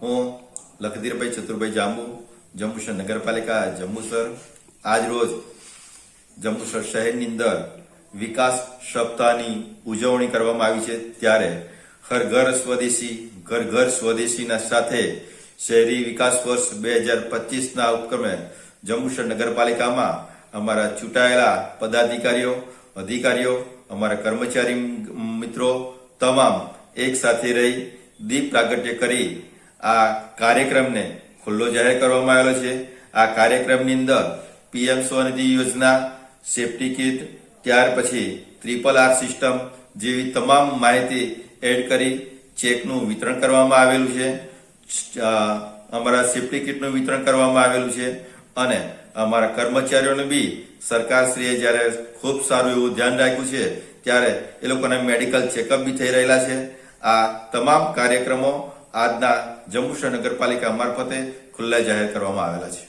હું લખધીરભાઈ ચતુરભાઈ જાંબુ, જંબુસર નગરપાલિકા, જંબુસર. આજ રોજ જંબુસર શહેરની અંદર વિકાસ સપ્તાહની ઉજવણી કરવામાં આવી છે. ત્યારે હર ઘર સ્વદેશી, ઘર ઘર સ્વદેશીના સાથે શહેરી વિકાસ વર્ષ બે હજાર પચીસના ઉપક્રમે જંબુસર નગરપાલિકામાં અમારા ચૂંટાયેલા પદાધિકારીઓ, અધિકારીઓ, અમારા કર્મચારી મિત્રો તમામ એક સાથે રહી દીપ પ્રાગટ્ય કરી આ કાર્યક્રમને ખુલ્લો જાહેર કરવામાં આવેલો છે. આ કાર્યક્રમની અંદર પીએમ સ્વનિધિ યોજના, સેફટી કિટ, ત્યાર પછી ટ્રિપલ આર સિસ્ટમ જેવી તમામ માહિતી એડ કરી ચેકનું વિતરણ કરવામાં આવેલું છે. અમારા સેફટી કિટનું વિતરણ કરવામાં આવેલું છે અને અમારા કર્મચારીઓને બી સરકારશ્રીએ જ્યારે ખૂબ સારું એવું ધ્યાન રાખ્યું છે, ત્યારે એ લોકોના મેડિકલ ચેકઅપ બી થઈ રહેલા છે. આ તમામ કાર્યક્રમો આજના જંબુસર નગરપાલિકા મારફતે ખુલ્લા જાહેર કરવામાં આવેલા છે.